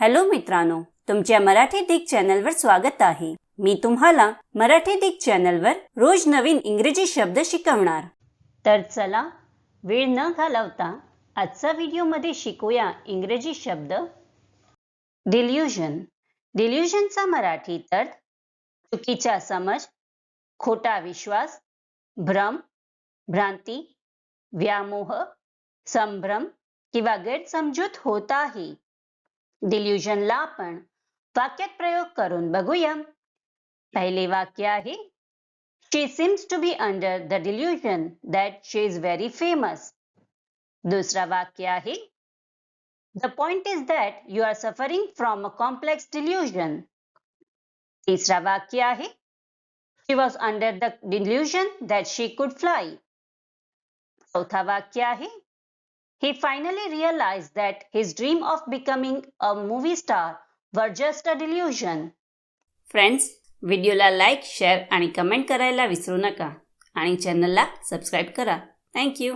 Hello मित्रांनो तुमच्या मराठी दिग चॅनलवर स्वागत आहे. मी तुम्हाला मराठी दिग चॅनलवर रोज नवीन इंग्रजी शब्द शिकवणार. तर चला वेळ न घालवता आजचा व्हिडिओमध्ये शिकूया इंग्रजी शब्द. डिल्युजन डिल्युजनचा मराठीत अर्थ चुकीचा समज खोटा विश्वास भ्रम भ्रांती व्यामोह संभ्रम किंवा गैरसमजूत होत आहे. डिल्युजनला आपण वाक्यात प्रयोग करून बघूया. पहिले वाक्य आहे she seems to be under the delusion that she is very famous दुसरा वाक्य आहे the point is that you are suffering from a complex delusion तिसरा वाक्य आहे she was under the delusion that she could fly चौथा वाक्य आहे He finally realized that his dream of becoming a movie star were just a delusion. Friends व्हिडिओला like share आणि comment करायला विसरू नका आणि चॅनलला सबस्क्राईब करा थँक्यू